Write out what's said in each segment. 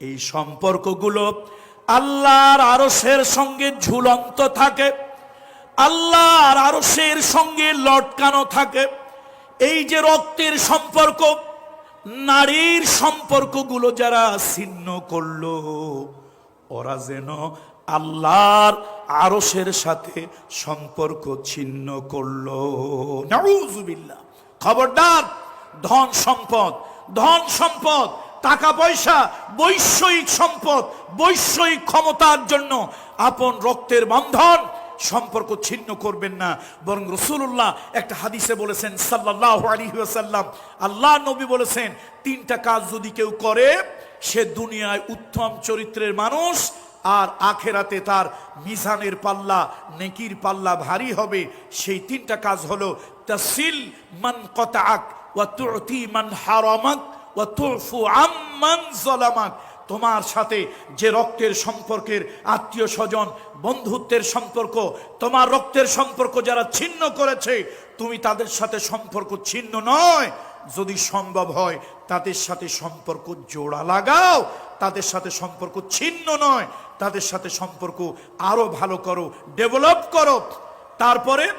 এই সম্পর্কগুলো আল্লাহর আরসের সঙ্গে ঝুলন্ত থাকে, আল্লাহর আরসের সঙ্গে লটকানো থাকে। এই যে রক্তের সম্পর্ক, নারীর সম্পর্কগুলো যারা ছিন্ন করল, ওরা যেন আল্লাহর আরসের সাথে সম্পর্ক ছিন্ন করল। নাউজুবিল্লাহ। খবরদার, ধন সম্পদ ধন সম্পদ টাকা পয়সা বৈষয়িক সম্পদ বৈষয়িক ক্ষমতার জন্য আপন রক্তের বন্ধন সম্পর্ক ছিন্ন করবেন না। বরং রসুল্লাহ একটা হাদিসে বলেছেন সাল্লাহ সাল্লাম আল্লাহ নবী বলেছেন, তিনটা কাজ যদি কেউ করে, সে দুনিয়ায় উত্তম চরিত্রের মানুষ আর আখেরাতে তার মিজানের পাল্লা, নেকির পাল্লা ভারী হবে। সেই তিনটা কাজ হলো তাসিল মান কতাক ওয়া তুতি মান হারামাক তোমার সাথে যে রক্তের সম্পর্কের আত্মীয় স্বজন, বন্ধুত্বের সম্পর্ক, তোমার রক্তের সম্পর্ক যারা ছিন্ন করেছে, তুমি তাদের সাথে সম্পর্ক ছিন্ন নয়। যদি সম্ভব হয়, তাদের সাথে সম্পর্ক জোড়া লাগাও। তাদের সাথে সম্পর্ক ছিন্ন নয়। তাদের সাথে সম্পর্ক আরও ভালো করো, ডেভেলপ করো। তারপরে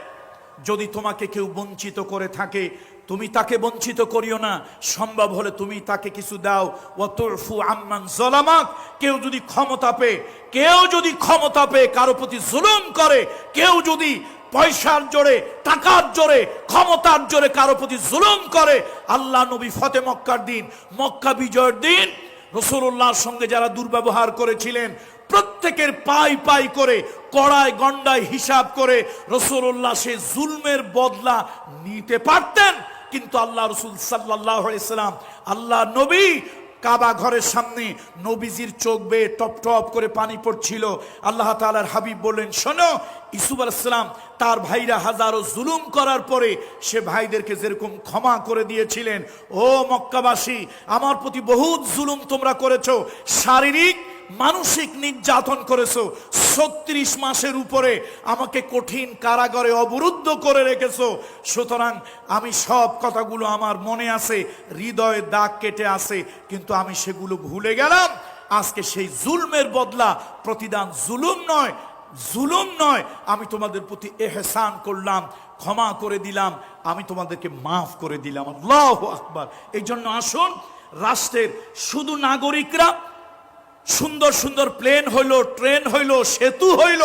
যদি তোমাকে কেউ বঞ্চিত করে থাকে, তুমি তাকে বঞ্চিত করিও না। সম্ভব হলে তুমি তাকে কিছু দাও। ওয়াতুরফু আম্মান জলামাক কেউ যদি ক্ষমতা পেয়ে, কেউ যদি ক্ষমতা পেয়ে কারও প্রতি জুলুম করে, কেউ যদি পয়সার জোরে, টাকার জোরে, ক্ষমতার জোরে কারও প্রতি জুলুম করে, আল্লাহ নবী ফতে মক্কার দিন, মক্কা বিজয়ের দিন, রসুল্লাহর সঙ্গে যারা দুর্ব্যবহার করেছিলেন প্রত্যেকের পাই পাই করে, কড়ায় গন্ডায় হিসাব করে রসুল্লাহ সে জুলমের বদলা নিতে পারতেন। কিন্তু আল্লাহ রসুল সাল্লাহ সাল্লাম, আল্লাহ নবী কাবা ঘরের সামনে নবীজির চোখ বেয়ে টপ টপ করে পানি পড়ছিল। আল্লাহ তালার হাবিব বললেন, শোনো ইসুফ আলাইসালাম তার ভাইরা হাজারো জুলুম করার পরে সে ভাইদেরকে যেরকম ক্ষমা করে দিয়েছিলেন, ও মক্কাবাসী, আমার প্রতি বহুত জুলুম তোমরা করেছ, শারীরিক মানসিক নির্যাতন করেছ। ছত্রিশ মাসের উপরে আমাকে কঠিন কারাগারে অবরুদ্ধ করে রেখেছো। সুতরাং আমি সব কথাগুলো আমার মনে আছে, হৃদয়ে দাগ কেটে আছে, কিন্তু আমি সেগুলো ভুলে গেলাম। আজকে সেই জুলমের বদলা প্রতিদান জুলুম নয় জুলুম নয়। আমি তোমাদের প্রতি এহসান করলাম, ক্ষমা করে দিলাম, আমি তোমাদেরকে মাফ করে দিলাম। আল্লাহ আকবার। এই জন্য আসুন, রাষ্ট্রের শুধু নাগরিকরা সুন্দর সুন্দর প্লেন হইল, ট্রেন হইল, সেতু হইল,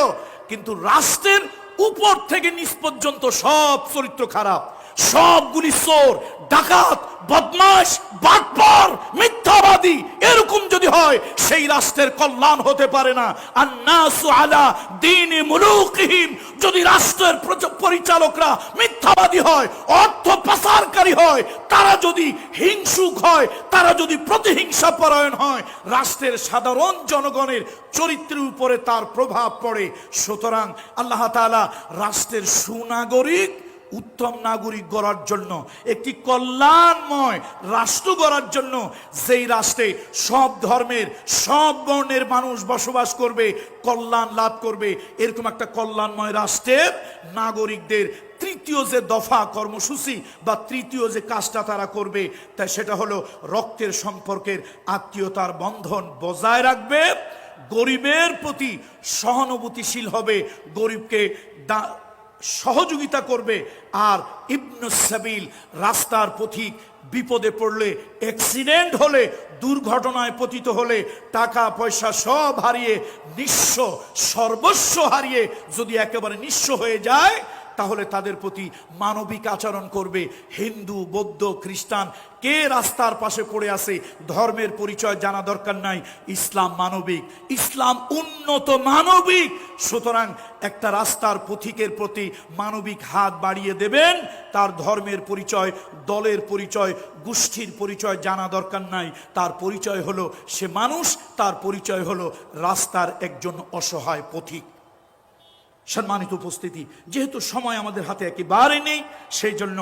কিন্তু রাষ্ট্রের উপর থেকে নিচ পর্যন্ত সব চরিত্র খারাপ। সবগুলি চোর, ডাকাত বদমাস বাটপার, মিথ্যাবাদী, এরকম যদি হয়, সেই রাষ্ট্রের কল্যাণ হতে পারে না। আন্নাসু আলা দিন মুলুকিহিম, যদি রাষ্ট্রের পরিচালকরা মিথ্যাবাদী হয়, অর্থ পাচারকারী হয়, তারা যদি হিংসুক হয়, তারা যদি প্রতিহিংসা পরায়ণ হয়, রাষ্ট্রের সাধারণ জনগণের চরিত্রের উপরে তার প্রভাব পড়ে। সুতরাং আল্লাহ তাআলা রাষ্ট্রের সুনাগরিক উত্তম নাগরিক গড়ার জন্য, একটি কল্যাণময় রাষ্ট্র গড়ার জন্য যেই রাষ্ট্রে সব ধর্মের, সব বর্ণের মানুষ বসবাস করবে, কল্যাণ লাভ করবে, এরকম একটা কল্যাণময় রাষ্ট্রের নাগরিকদের তৃতীয় যে দফা কর্মসূচি বা তৃতীয় যে কাজটা তারা করবে তাই সেটা হলো রক্তের সম্পর্কের আত্মীয়তার বন্ধন বজায় রাখবে, গরিবের প্রতি সহানুভূতিশীল হবে, গরিবকে দা- সহযোগিতা করবে। আর ইবনু সাবিল রাস্তার পথিক বিপদে পড়লে অ্যাক্সিডেন্ট হলে, দুর্ঘটনায় পতিত হলে টাকা, পয়সা সব হারিয়ে, নিঃস্ব, সর্বস্ব হারিয়ে যদি একেবারে নিঃস্ব হয়ে যায় তাহলে তাদের প্রতি মানবিক আচরণ করবে। হিন্দু, বৌদ্ধ, খ্রিস্টান, কে রাস্তার পাশে পড়ে আছে ধর্মের পরিচয় জানা দরকার নাই। ইসলাম মানবিক। ইসলাম উন্নত মানবিক। সুতরাং একটা রাস্তার পথিকের প্রতি মানবিক হাত বাড়িয়ে দেবেন, তার ধর্মের পরিচয়, দলের পরিচয়, গোষ্ঠীর পরিচয় জানা দরকার নাই। তার পরিচয় হলো সে মানুষ, তার পরিচয় হলো রাস্তার একজন অসহায় পথিক। সম্মানিত উপস্থিতি। যেহেতু সময় আমাদের হাতে একেবারে নেই সেই জন্য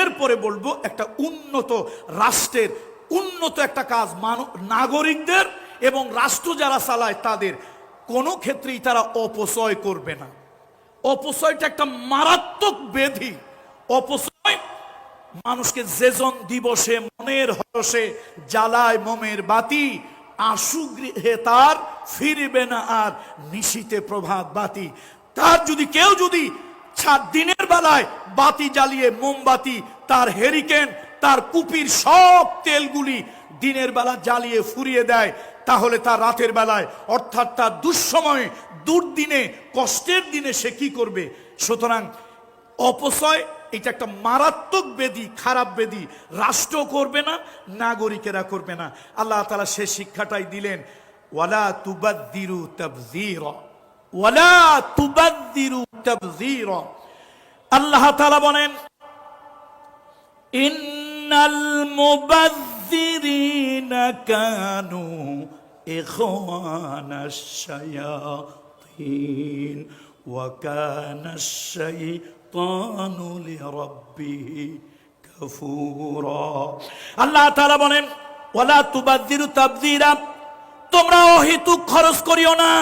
এরপরে বলব একটা উন্নত রাষ্ট্রের, উন্নত একটা কাজ নাগরিকদের এবং রাষ্ট্র যারা চালায় তাদের। কোনো ক্ষেত্রেই তারা অপচয় করবে না। অপচয়টা একটা মারাত্মক ব্যাধি। অপচয় মানুষকে যেজন দিবসে মনের হরসে জ্বালায় মমের বাতি, আশু গৃহে তার ফিরবে না আর নিশীতে প্রভাত বাতি। তার যদি কেউ যদি দিনের বেলায় বাতি জ্বালিয়ে মোমবাতি, তার হেরিকেন তার কুপির সব তেলগুলি দিনের বেলা জ্বালিয়ে ফুরিয়ে দেয়, তাহলে তার রাতের বেলায়, অর্থাৎ তার দুঃসময়ে, দুর্দিনে, কষ্টের দিনে সে কি করবে? সুতরাং অপচয়, এটা একটা মারাত্মক বেদি খারাপ বেদি রাষ্ট্র করবে না, নাগরিকেরা করবে না। আল্লাহ তালা সে শিক্ষাটাই দিলেন, ওয়ালা তুবাদ্দিরু তাবযীর। ওয়ালা তুবাদ্দিরু তাবযীর। আল্লাহ তাআলা বলেন, ইন্নাল মুবাযযিরিনা কানু ইখওয়ানাশ শায়াতিন ওয়া কানাশ শাইতানু লিরাব্বিহি কাফুরা। আল্লাহ তাআলা বলেন, ওয়ালা তুবাযযিরু তাবযীরা, তোমরা অহেতুক খরচ করিও না।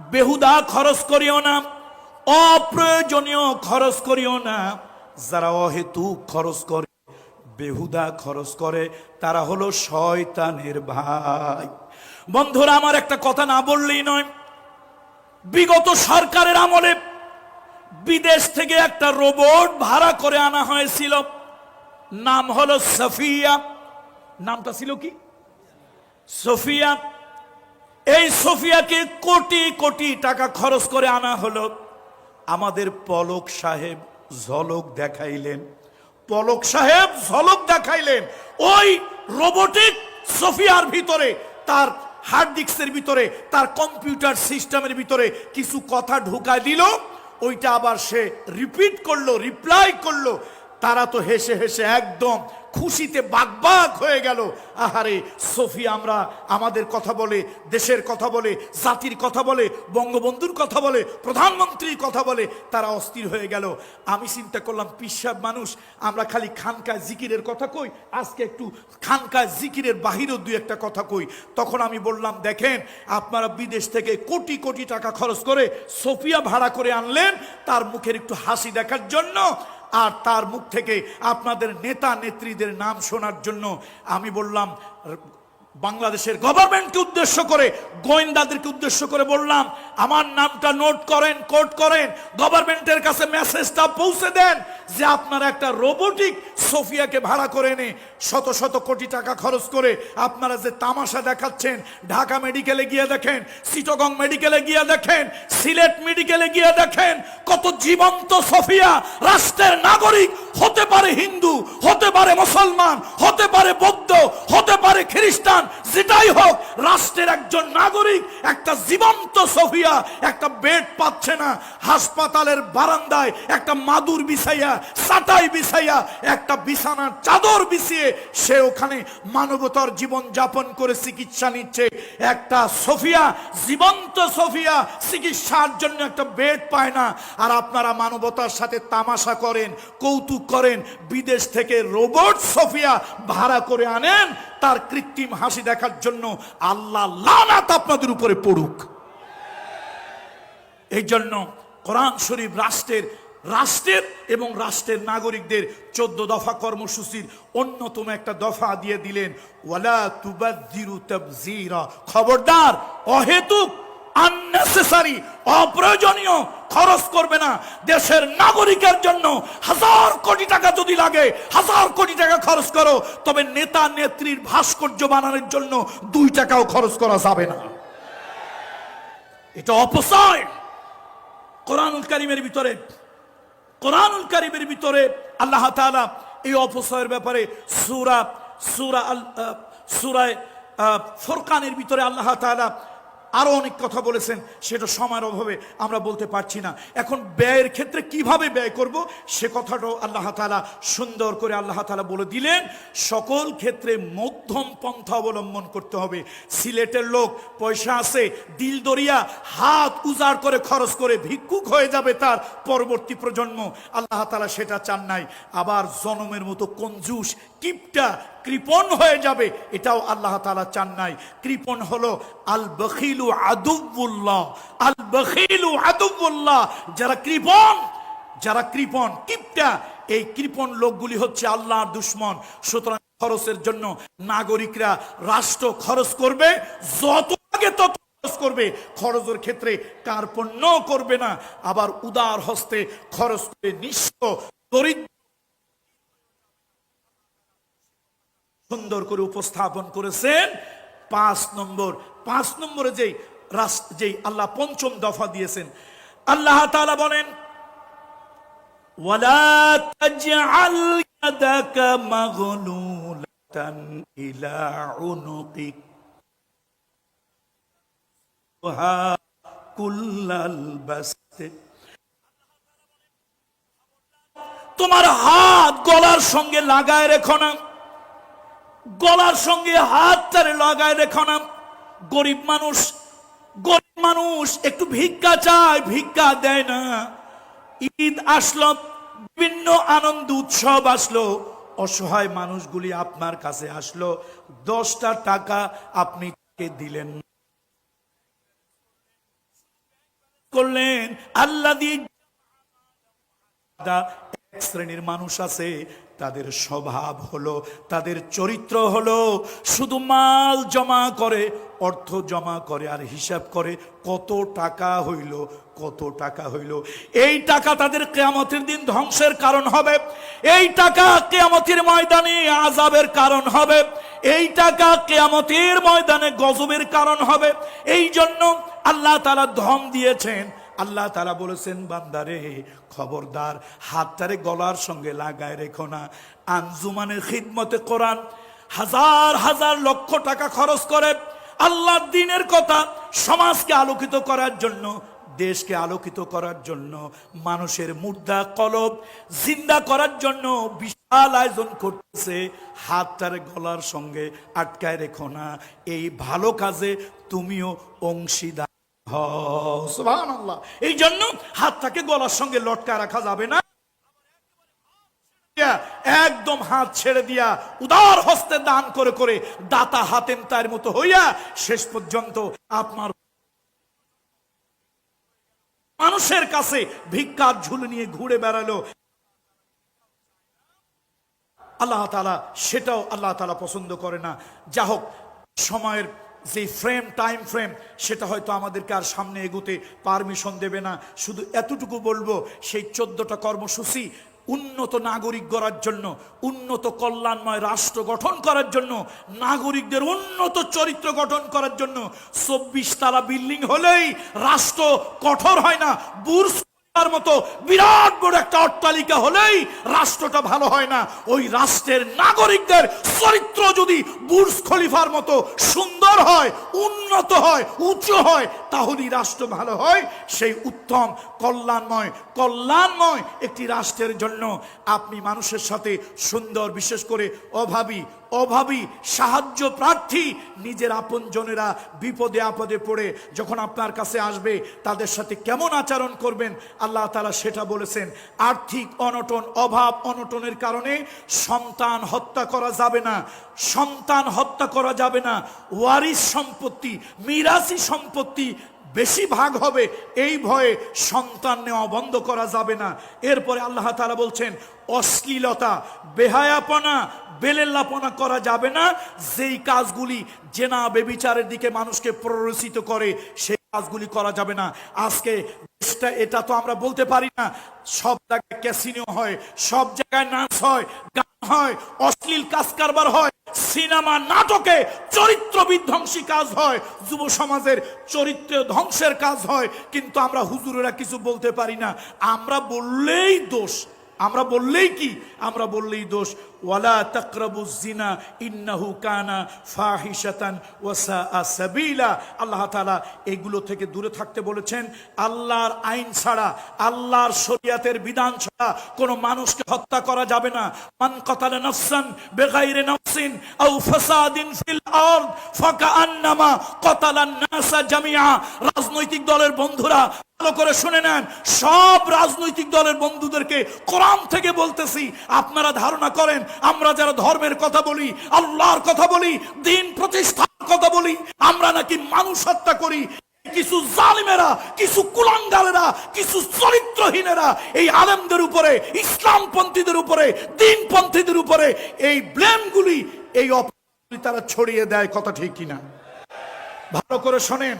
বেহুদা খরচ করিও না, অপ্রয়োজনীয় খরচ করিও না। যারা অহেতু খরচ করে, বেহুদা খরচ করে, তারা হলো শয়তানের ভাই। বন্ধুরা, আমার একটা কথা না বললেই নয়। বিগত সরকারের আমলে বিদেশ থেকে একটা রোবট ভাড়া করে আনা হয়েছিল। নাম হলো সফিয়া। নামটা ছিল কি? সোফিয়া। এই সোফিয়াকে কোটি কোটি টাকা খরচ করে আনা হলো। আমাদের পলক সাহেব ঝলক দেখাইলেন। পলক সাহেব ঝলক দেখাইলেন। ওই রোবোটিক সোফিয়ার ভিতরে, তার হার্ড ডিস্কের ভিতরে, তার কম্পিউটার সিস্টেমের ভিতরে কিছু কথা ঢুকায় দিল। ওইটা আবার সে রিপিট করল, রিপ্লাই করল। তারা তো হেসে হেসে একদম খুশিতে বাগবাগ হয়ে গেল। আহারে সফি আমরা আমাদের কথা বলে, দেশের কথা বলে, জাতির কথা বলে, বঙ্গবন্ধুর কথা বলে, প্রধানমন্ত্রীর কথা বলে, তারা অস্থির হয়ে গেল। আমি চিন্তা করলাম পিসাব মানুষ, আমরা খালি খানকায় জিকিরের কথা কই, আজকে একটু খানকায় জিকিরের বাহিরেও দুই একটা কথা কই। তখন আমি বললাম, দেখেন, আপনারা বিদেশ থেকে কোটি কোটি টাকা খরচ করে সোফিয়া ভাড়া করে আনলেন, তার মুখের একটু হাসি দেখার জন্য আর তার মুখ থেকে আপনাদের নেতা নেত্রীদের নাম শোনার জন্য আমি বললাম বাংলাদেশের গভর্নমেন্টকে উদ্দেশ্য করে, গোয়েন্দাদেরকে উদ্দেশ্য করে বললাম, আমার নামটা নোট করেন কোট করেন গভর্নমেন্টের কাছে মেসেজটা পৌঁছে দেন যে আপনারা একটা রোবোটিক সোফিয়াকে ভাড়া করে এনে শত শত কোটি টাকা খরচ করে আপনারা যে তামাশা দেখাচ্ছেন, ঢাকা মেডিকেলে গিয়ে দেখেন সিটগং মেডিকেলে গিয়ে দেখেন, সিলেট মেডিকেলে গিয়ে দেখেন, কত জীবন্ত সোফিয়া রাষ্ট্রের নাগরিক, হতে পারে হিন্দু, হতে পারে মুসলমান, হতে পারে বৌদ্ধ, হতে পারে খ্রিস্টান যেটাই হোক, রাষ্ট্রের একজন নাগরিক, একটা জীবন্ত সোফিয়া একটা বেড পাচ্ছে না, হাসপাতালের বারান্দায় একটা মাদুর বিছাইয়া সাটাই বিছাইয়া, একটা বিছানার চাদর বিছিয়ে সে ওখানে মানবতার জীবন যাপন করে চিকিৎসা নিচ্ছে। একটা সোফিয়া জীবন্ত সোফিয়া চিকিৎসার জন্য একটা বেড পায় না। আর আপনারা মানবতার সাথে তামাশা করেন, কৌতুক করেন, বিদেশ থেকে রোবট সোফিয়া ভাড়া করে আনেন তার কৃত্রিম হাসি দেখার জন্য আল্লাহ লানাত আপনাদের উপরে পড়ুক। এই জন্য কোরআন শরীফ রাষ্ট্রের রাষ্ট্রের এবং রাষ্ট্রের নাগরিকদের চোদ্দ দফা কর্মসূচির অন্যতম একটা দফা দিয়ে দিলেন, ওয়ালা তাবযীরা। খবরদার, অহেতুক আননেসেসারি অপ্রয়োজনীয় খরচ করবে না। দেশের নাগরিকের জন্য হাজার কোটি টাকা যদি লাগে, হাজার কোটি টাকা খরচ করো, তবে নেতা নেত্রীর ভাস্কর্য বানানোর জন্য দুই টাকাও খরচ করা যাবে না। এটা অপচয়। কোরআনুল কারিমের ভিতরে, কোরআনুল কারিমের ভিতরে আল্লাহ তাআলা এই অপচয়ের ব্যাপারে সুরা সুরা সূরায় ভিতরে আল্লাহ তাআলা আরও অনেক কথা বলেছেন, সেটা সময়ের অভাবে আমরা বলতে পারছি না। এখন ব্যয়ের ক্ষেত্রে কীভাবে ব্যয় করব, সে কথাটাও আল্লাহ তাআলা সুন্দর করে আল্লাহ তাআলা বলে দিলেন। সকল ক্ষেত্রে মধ্যম পন্থা অবলম্বন করতে হবে। সিলেটের লোক, পয়সা আছে, দিল দরিয়া, হাত উজাড় করে খরচ করে ভিক্ষুক হয়ে যাবে তার পরবর্তী প্রজন্ম। আল্লাহ তালা সেটা চান নাই। আবার জনমের মতো কঞ্জুস কিপটা কৃপণ হয়ে যাবে, এটাও আল্লাহ তাআলা চান নাই। কৃপণ হলো আল বখিলু আদুবুল্লাহ আল বখিলু আদুবুল্লাহ যারা কৃপণ যারা কৃপণ, কিপটা, এই কৃপণ লোকগুলি হচ্ছে আল্লাহর দুশ্মন। সুতরাং খরচের জন্য নাগরিকরা রাষ্ট্র খরচ করবে, যত আগে তত খরচ করবে। খরচের ক্ষেত্রে কার্পণ্য করবে না। আবার উদার হস্তে খরচ করে নিঃস্ব, দরিদ্র সুন্দর করে উপস্থাপন করেছেন। পাঁচ নম্বর, পাঁচ নম্বরে যেই যেই আল্লাহ পঞ্চম দফা দিয়েছেন, আল্লাহ তাআলা বলেন, ওয়ালা তাজআল ইয়াদাকা মাগলুলাতান ইলা উনুকিক। কুল্লাল বাসতে। তোমার হাত গলার সঙ্গে লাগায় রেখো না। গলার সঙ্গে হাতটারে লাগায় রেখো না। গরিব মানুষ গরিব মানুষ একটু ভিক্ষা চায়, ভিক্ষা দেয় না। ঈদ আসলো, বিভিন্ন আনন্দ, উৎসব আসলো। অসহায় মানুষগুলি আপনার কাছে আসলো। দশটা টাকা আপনি দিলেন। করলেন, আল্লাহ দিয়ে এক শ্রেণির মানুষ আছে তাদের স্বভাব হলো, তাদের চরিত্র হলো, শুধু মাল জমা করে, অর্থ জমা করে আর হিসাব করে কত টাকা হইল, কত টাকা হইল। এই টাকা তাদের কেয়ামতের দিন ধ্বংসের কারণ হবে। এই টাকা কেয়ামতের ময়দানে আজাবের কারণ হবে। এই টাকা কেয়ামতের ময়দানে গজবের কারণ হবে। এই জন্য আল্লাহ তারা ধম দিয়েছেন আল্লাহ তারা বলেছেন, বান্দারে, খবরদার, হাতটারে গলার সঙ্গে লাগায় রেখো না। আঞ্জুমানের খিদমতে কোরআন হাজার হাজার লক্ষ টাকা খরচ করে। আল্লাহ দিনের কথা সমাজকে আলোকিত করার জন্য, দেশকে আলোকিত করার জন্য, মানুষের মুদ্রা কলব জিন্দা করার জন্য বিশাল আয়োজন করতেছে। হাতটারে গলার সঙ্গে আটকায় রেখো না। এই ভালো কাজে তুমিও অংশীদার। এই জন্য হাতটাকে গলার সঙ্গে লটকা রাখা যাবে না। একদম হাত ছেড়ে দিয়া উদার হস্তে দান করে করে দাতা হাতেম তার মতো হইয়া শেষ পর্যন্ত আপনার মানুষের কাছে ভিক্ষার ঝুল নিয়ে ঘুরে বেড়ালো। আল্লাহ তালা সেটাও আল্লাহ তালা পছন্দ করে না। যা হোক সময়ের যে ফ্রেম টাইম ফ্রেম সেটা হয়তো আমাদেরকে আর সামনে এগোতে পারমিশন দেবে না। শুধু এতটুকু বলব, সেই চোদ্দটা কর্মসূচি উন্নত নাগরিক গড়ার জন্য, উন্নত কল্যাণময় রাষ্ট্র গঠন করার জন্য, নাগরিকদের উন্নত চরিত্র গঠন করার জন্য, চব্বিশ তালা বিল্ডিং হলেই রাষ্ট্র কঠোর হয় না, বুর্জ মতো বিরাট বড় একটা অট্টালিকা হলেই রাষ্ট্রটা ভালো হয় না। ওই রাষ্ট্রের নাগরিকদের চরিত্র যদি বুর্জ খলিফার মতো সুন্দর হয়, উন্নত হয়, উঁচু হয়, তাহলেই রাষ্ট্র ভালো হয়। সেই উত্তম কল্যাণময় কল্যাণময় একটি রাষ্ট্রের জন্য আপনি মানুষের সাথে সুন্দর, বিশেষ করে অভাবী অভাবী, সাহায্য প্রার্থী নিজের আপনজনেরা বিপদে আপদে পড়ে যখন আপনার কাছে আসবে, তাদের সাথে কেমন আচরণ করবেন? আল্লাহ তালা সেটা বলেছেন, আর্থিক অনটন, অভাব অনটনের কারণে সন্তান হত্যা করা যাবে না। সন্তান হত্যা করা যাবে না। ওয়ারিস সম্পত্তি, মিরাসি সম্পত্তি বেশি ভাগ হবে। এই ভয়ে সন্তান নেওয়া বন্ধ করা যাবে না। এরপরে আল্লাহ তারা বলছেন, অশ্লীলতা, বেহায়াপনা, বেলেল্লাপনা করা যাবে না। যেই কাজগুলি জেনা বেবিচারের দিকে মানুষকে প্ররোচিত করে, সেই কাজগুলি করা যাবে না। আজকে এটা তো আমরা বলতে পারি না। সব জায়গায় ক্যাসিনো হয়, সব জায়গায় নাচ হয়, গান হয়, অশ্লীল কাজ কারবার হয়, সিনেমা, নাটকে চরিত্র বিধ্বংসী কাজ হয়, যুব সমাজের চরিত্র ধ্বংসের কাজ হয়, কিন্তু আমরা হুজুরেরা কিছু বলতে পারি না। আমরা বললেই দোষ। আমরা বললেই কি? আমরা বললেই দোষ। ওয়ালা তাকরাবু জিনা ইন্নাহু কানা ফাহিশাতান ওয়াসা আল্লাহ তাআলা এগুলো থেকে দূরে থাকতে বলেছেন, আল্লাহর আইন ছাড়া, আল্লাহর শরিয়াতের বিধান ছাড়া কোনো মানুষকে হত্যা করা যাবে না। মান কাতালা নাফসান বেগাইরে নাফসিন আও ফাসাদিন ফিল আরদ ফাকান্নামা কাতালান নাসা জামিআ। রাজনৈতিক দলের বন্ধুরা ভালো করে শুনে নেন, সব রাজনৈতিক দলের বন্ধুদেরকে কোরআন থেকে বলতেছি, আপনারা ধারণা করেন, আমরা যারা ধর্মের কথা বলি, আল্লাহর কথা বলি, দিন প্রতিষ্ঠার কথা বলি, আমরা নাকি মানুষ হত্যা করি, কিছু জালিমেরা, কিছু কুলাঙ্গালেরা, কিছু চরিত্রহীনেরা, এই আলেমদের উপরে, ইসলামপন্থীদের উপরে, দিনপন্থীদের উপরে, এই ব্লেমগুলি, এই অপরাধগুলি তারা ছড়িয়ে দেয়, কথা ঠিক কিনা? ভালো করে শোনেন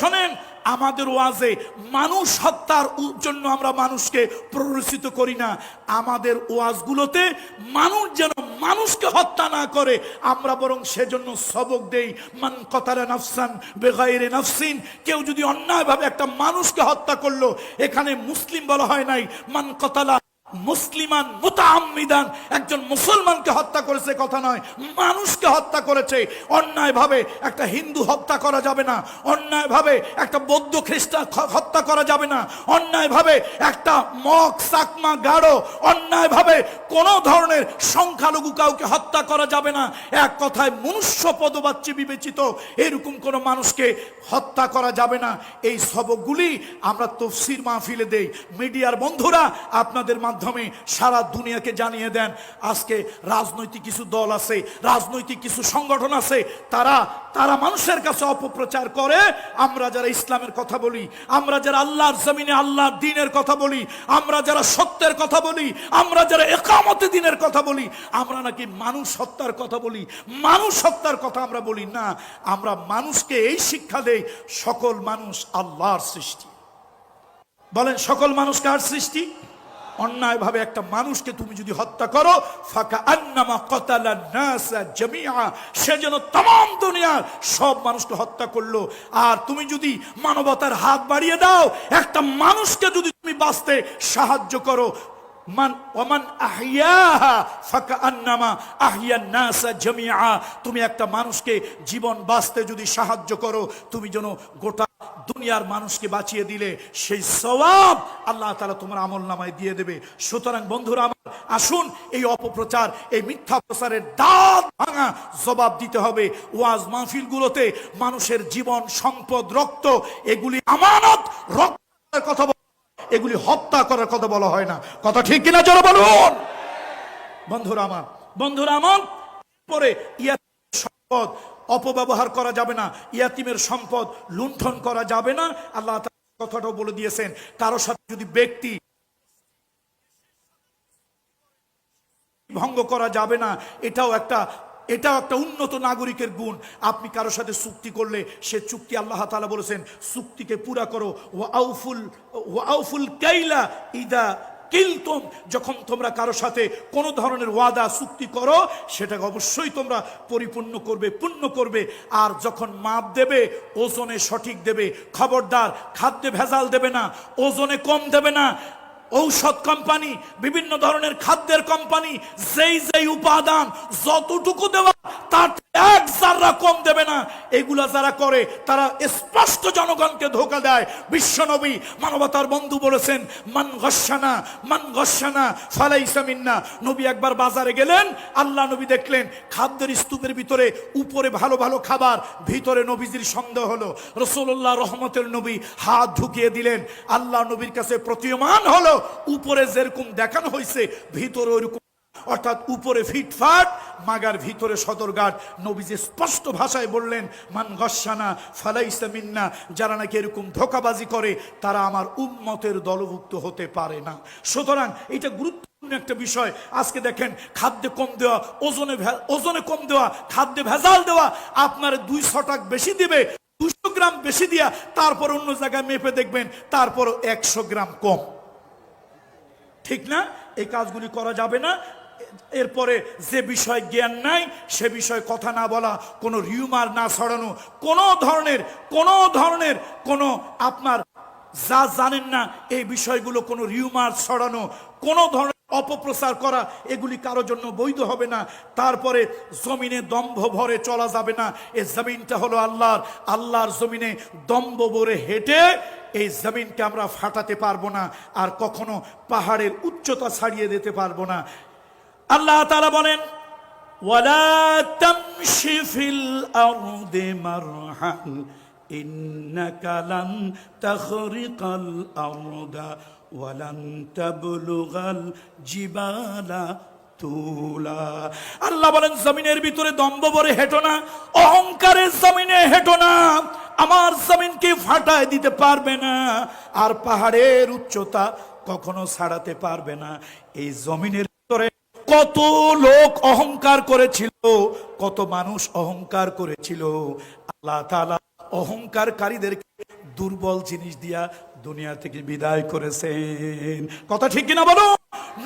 শোনেন আমাদের ওয়াজে মানুষ হত্যার জন্য আমরা মানুষকে প্ররোচিত করি না। আমাদের ওয়াজগুলোতে মানুষ যেন মানুষকে হত্যা না করে, আমরা বরং সেজন্য সবক দেই। মান কতারা নাফসান বেগাইরে নাফসিন, কেউ যদি অন্যায়ভাবে একটা মানুষকে হত্যা করল, এখানে মুসলিম বলা হয় নাই, মান কতালা মুসলিমান মুতাআম্মিদান। একজন মুসলমানকে হত্যা করেছে কথা নয়। মানুষকে হত্যা করেছে। অন্যায়ভাবে একটা হিন্দু হত্যা করা যাবে না। অন্যায়ভাবে একটা বৌদ্ধ খ্রিস্টান হত্যা করা যাবে না। অন্যায়ভাবে একটা মগ চাকমা গাঢ়, অন্যায়ভাবে কোনো ধরনের সংখ্যালঘু কাউকে হত্যা করা যাবে না। এক কথায় মনুষ্য পদবাচ্যে বিবেচিত এরকম কোনো মানুষকে হত্যা করা যাবে না। এই সবগুলি আমরা তফসির মাহফিলে দেই। মিডিয়ার বন্ধুরা, আপনাদের মাধ্যমে সারা দুনিয়াকে জানিয়ে দেন, আজকে রাজনৈতিক কিছু দল আছে, রাজনৈতিক কিছু সংগঠন আছে, তারা তারা মানুষের কাছে অপপ্রচার করে। আমরা যারা ইসলামের কথা বলি, আমরা যারা আল্লাহর জমিনে আল্লাহর দিনের কথা বলি, আমরা যারা সত্যের কথা বলি, আমরা যারা একামতে দিনের কথা বলি, আমরা নাকি মানুষ হত্যার কথা বলি, মানুষ হত্যার কথা আমরা বলি না। আমরা মানুষকে এই শিক্ষা দেই, সকল মানুষ আল্লাহর সৃষ্টি। বলেন, সকল মানুষ কার সৃষ্টি? অন্যায়ভাবে একটা মানুষকে তুমি যদি হত্যা করো ফাঁকা আন্নামা কতালা নাসা জামিয়া সে যেন তাম দুনিয়ার সব মানুষকে হত্যা করল। আর তুমি যদি মানবতার হাত বাড়িয়ে দাও, একটা মানুষকে যদি তুমি বাঁচতে সাহায্য করো, মান তুমি একটা মানুষকে জীবন বাঁচতে যদি সাহায্য করো, তুমি যেন গোটা দুনিয়ার মানুষকে বাঁচিয়ে দিলে সেই সওয়াব আল্লাহ তাআলা তোমার আমল নামায় দিয়ে দেবে। সুতরাং বন্ধুরা আমার, আসুন এই অপপ্রচার, এই মিথ্যা প্রচারের দাঁত ভাঙা জবাব দিতে হবে। ওয়াজ মাহফিলগুলোতে মানুষের জীবন, সম্পদ, রক্ত, এগুলি আমানত রক্তের কথা এগুলি হত্যা করার কথা বলা হয় না। কথা ঠিক কিনা চলো বলুন? বন্ধুরা আমার বন্ধুরা আমার পরে ইয়াতিমের সম্পদ অপব্যবহার করা যাবে না। ইয়াতিমের সম্পদ লুণ্ঠন করা যাবে না। আল্লাহ কথাটাও বলে দিয়েছেন, কারও সাথে যদি ব্যক্তি ভঙ্গ করা যাবে না, এটাও একটা এটাও একটা উন্নত নাগরিকের গুণ। আপনি কারোর সাথে চুক্তি করলে সে চুক্তি আল্লাহ তালা বলেছেন, চুক্তিকে পুরা করো। ও আউফুল ও আউফুল কাইলা ইদা কিলতুম যখন তোমরা কারও সাথে কোনো ধরনের ওয়াদা, চুক্তি করো, সেটাকে অবশ্যই তোমরা পরিপূর্ণ করবে, পূর্ণ করবে। আর যখন মাপ দেবে, ওজনে সঠিক দেবে, খবরদার, খাদ্যে ভেজাল দেবে না, ওজনে কম দেবে না, ঔষধ কোম্পানি, বিভিন্ন ধরনের খাদ্যের কোম্পানি, যেই যেই উপাদান যতটুকু দেওয়া খাদ্যের স্তূপের ভিতরে উপরে ভালো ভালো খাবার, ভিতরে নবীজির সন্দেহ হলো। রসুল্লাহ রহমতের নবী হাত ঢুকিয়ে দিলেন, আল্লাহ নবীর কাছে প্রতীয়মান হলো, উপরে যেরকম দেখানো হয়েছে, ভিতরে ওইরকম অর্থাৎ উপরে ফিটফাট, মাগার ভিতরে সদরঘাট। নবীজি স্পষ্ট ভাষায় বললেন, মান গসানা ফালাইসা মিন্না যারা নাকি এরকম ধোকাবাজি করে, তারা আমার উম্মতের দলভুক্ত হতে পারে না। সুতরাং এটা গুরুত্বপূর্ণ একটা বিষয়। আজকে দেখেন, খাদ্যে কম দেওয়া, ওজনে ওজনে কম দেওয়া, খাদ্যে ভেজাল দেওয়া, আপনার দুই ছটাক বেশি দিবে দুশো গ্রাম বেশি দিয়া, তারপর অন্য জায়গায় মেপে দেখবেন তারপর একশো গ্রাম কম। ঠিক না? এই কাজগুলি করা যাবে না। এরপরে যে বিষয় জ্ঞান নাই, সে বিষয়ে কথা না বলা, কোনো রিউমার না ছড়ানো, কোনো ধরনের কোনো ধরনের কোনো আপনার যা জানেন না, এই বিষয়গুলো কোনো রিউমার ছড়ানো, কোনো ধরনের অপপ্রচার করা, এগুলি কারও জন্য বৈধ হবে না। তারপরে জমিনে দম্ভ ভরে চলা যাবে না। এই জমিনটা হলো আল্লাহর। আল্লাহর জমিনে দম্ভ ভরে হেঁটে এই জমিনকে আমরা ফাটাতে পারব না, আর কখনো পাহাড়ের উচ্চতা ছাড়িয়ে দিতে পারব না। আল্লাহ তাআলা বলেন, ওয়ালা তুলা। আল্লাহ বলেন, জমিনের ভিতরে দম্ভ ভরে হেঁটো না, অহংকারের জমিনে হেঁটো না, আমার জমিনকে ফাটায় দিতে পারবে না, আর পাহাড়ের উচ্চতা কখনো ছাড়াতে পারবে না। এই জমিনের ভিতরে কত লোক অহংকার করেছিল, কত মানুষ অহংকার করেছিল। আল্লাহ তাআলা অহংকারকারীদেরকে দুর্বল জিনিস দিয়া দুনিয়া থেকে বিদায় করেছেন। কথা ঠিক কিনা বলো?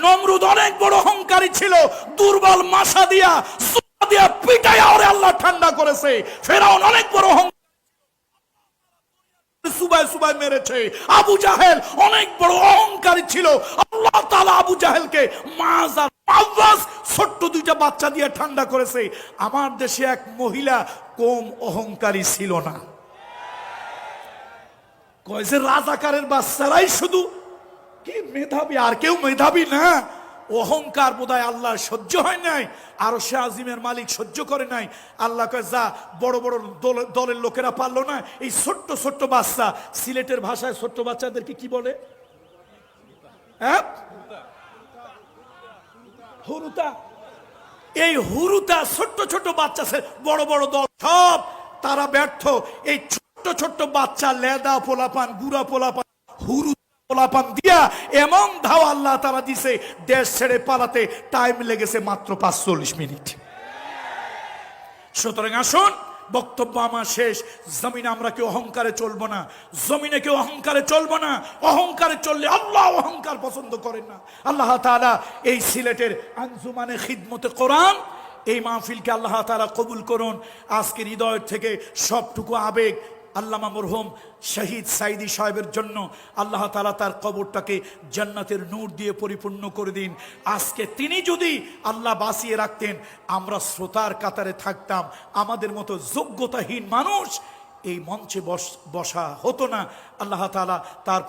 নমরুদ অনেক বড় অহংকারী ছিল, দুর্বল মাসা দিয়া দিয়া পিটাইয়া ওরে আল্লাহ ঠান্ডা করেছে। ফেরাউন অনেক বড় অহংকার সুবাই সুবাই মেরেছে। আবু জাহেল অনেক বড় অহংকারী ছিল। আল্লাহ তাআলা আবু জাহেলকে মাছ আর ছোট্ট দুইটা বাচ্চা দিয়ে ঠান্ডা করেছে। আমার দেশে এক মহিলা কম অহংকারী ছিল না। কয় যে রাজাকারের বাচ্চারাই শুধু। কি মেধাবী? আর কেউ মেধাবী না। অহংকার বোধহয় আল্লাহ সহ্য হয় নাই, আর সে আজিমের মালিক সহ্য করে নাই। আল্লাহ কয়, যা, বড় বড় দলের লোকেরা পারল না। এই ছোট্ট ছোট্ট বাচ্চা, সিলেটের ভাষায় ছোট্ট বাচ্চাদেরকে কি বলে? হ্যাঁ? হুরুতা। এই হুরুতা ছোট্ট ছোট্ট বাচ্চা বড় বড় দল, সব তারা ব্যর্থ। এই ছোট্ট ছোট্ট বাচ্চা লেদা পোলাপান, গুড়া পোলাপান হুরু পোলাপান দিয়া এমন ধাও আল্লাহ তারা দিছে, দেশ ছেড়ে পালাতে টাইম লেগেছে মাত্র পাঁচচল্লিশ মিনিট। সুতরাং আসুন, বক্তব্য আমার শেষ। জমিনে আমরা কেউ অহংকারে চলবো না। জমিনে কেউ অহংকারে চলবো না। অহংকারে চললে আল্লাহ অহংকার পছন্দ করেন না। আল্লাহ তাআলা এই সিলেটের আঞ্জুমানে খিদমতে কোরআন, এই মাহফিলকে আল্লাহ তালা কবুল করুন। আজকের হৃদয় থেকে সবটুকু আবেগ আল্লামা মরহুম শহীদ সাইদি সাহেবের জন্য আল্লাহ তালা তার কবরটাকে জান্নাতের নূর দিয়ে পরিপূর্ণ করে দিন। আজকে তিনি যদি আল্লাহ বাঁচিয়ে রাখতেন, আমরা শ্রোতার কাতারে থাকতাম। আমাদের মতো যোগ্যতাহীন মানুষ এই মঞ্চে বস- বসা হতো না। আল্লাহ তালা তার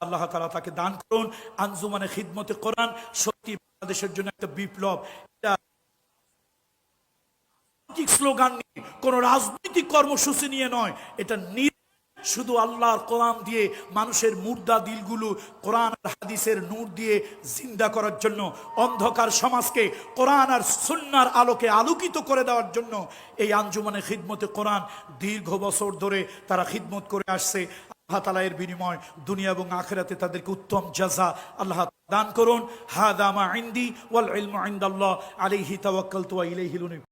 আল্লাহ তালা তাকে দান করুন। আঞ্জুমানে খিদমতে কোরআন সত্যি বাংলাদেশের জন্য একটা বিপ্লব। এটা রাজনৈতিক স্লোগান নিয়ে, কোন রাজনৈতিক কর্মসূচি নিয়ে নয়। এটা শুধু আল্লাহর কোরআন দিয়ে মানুষের মুর্দা দিলগুলো কোরআন আর হাদিসের নূর দিয়ে জিন্দা করার জন্য, অন্ধকার সমাজকে কোরআন আর সুন্নার আলোকে আলোকিত করে দেওয়ার জন্য এই আঞ্জুমানে খিদমতে কোরআন দীর্ঘ বছর ধরে তারা খিদমত করে আসছে। আল্লাহ তালা এর বিনিময় দুনিয়া এবং আখেরাতে তাদেরকে উত্তম জাজা আল্লাহ দান করুন। হাদামা ইন্দি ওয়াল ইলমু ইনদাল্লাহ। ওয়া ইলাইহি লুনিব।